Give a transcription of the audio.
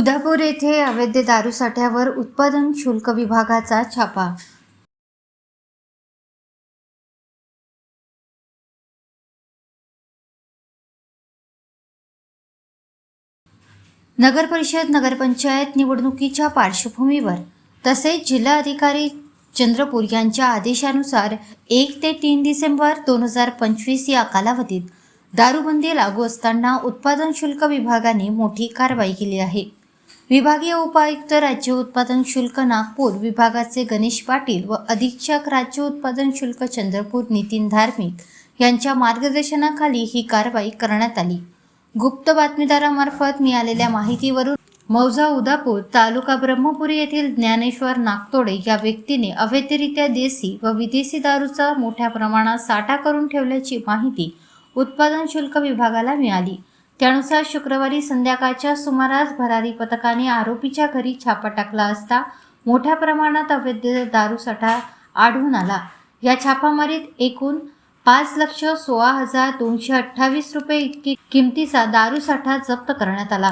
उदापूर येथे अवैध दारू साठ्यावर उत्पादन शुल्क विभागाचा छापा. नगर परिषद नगरपंचायत निवडणुकीच्या पार्श्वभूमीवर तसेच जिल्हा अधिकारी चंद्रपूर यांच्या आदेशानुसार एक ते तीन डिसेंबर दोन हजार पंचवीस या कालावधीत दारूबंदी लागू असताना उत्पादन शुल्क विभागाने मोठी कारवाई केली आहे. विभागीय उपायुक्त राज्य उत्पादन शुल्क नागपूर विभागाचे गणेश पाटील व अधीक्षक राज्य उत्पादन शुल्क चंद्रपूर नितीन धार्मिक यांच्या मार्गदर्शनाखाली ही कारवाई करण्यात आली. गुप्त बातमीदारामार्फत मिळालेल्या माहितीवरून मौजा उदापूर तालुका ब्रह्मपुरी येथील ज्ञानेश्वर नागतोडे या व्यक्तीने अवैधरित्या देशी व विदेशी दारूचा मोठ्या प्रमाणात साठा करून ठेवल्याची माहिती उत्पादन शुल्क विभागाला मिळाली. त्यानुसार शुक्रवारी संध्याकाळच्या सुमारास भरारी पथकाने आरोपीच्या घरी छापा टाकला असता मोठ्या प्रमाणात अवैध दारूसाठा आढळून आला. या छापामारीत एकूण पाच लक्ष सोळा हजार दोनशे अठ्ठावीस रुपये इतकी किमतीचा दारूसाठा जप्त करण्यात आला.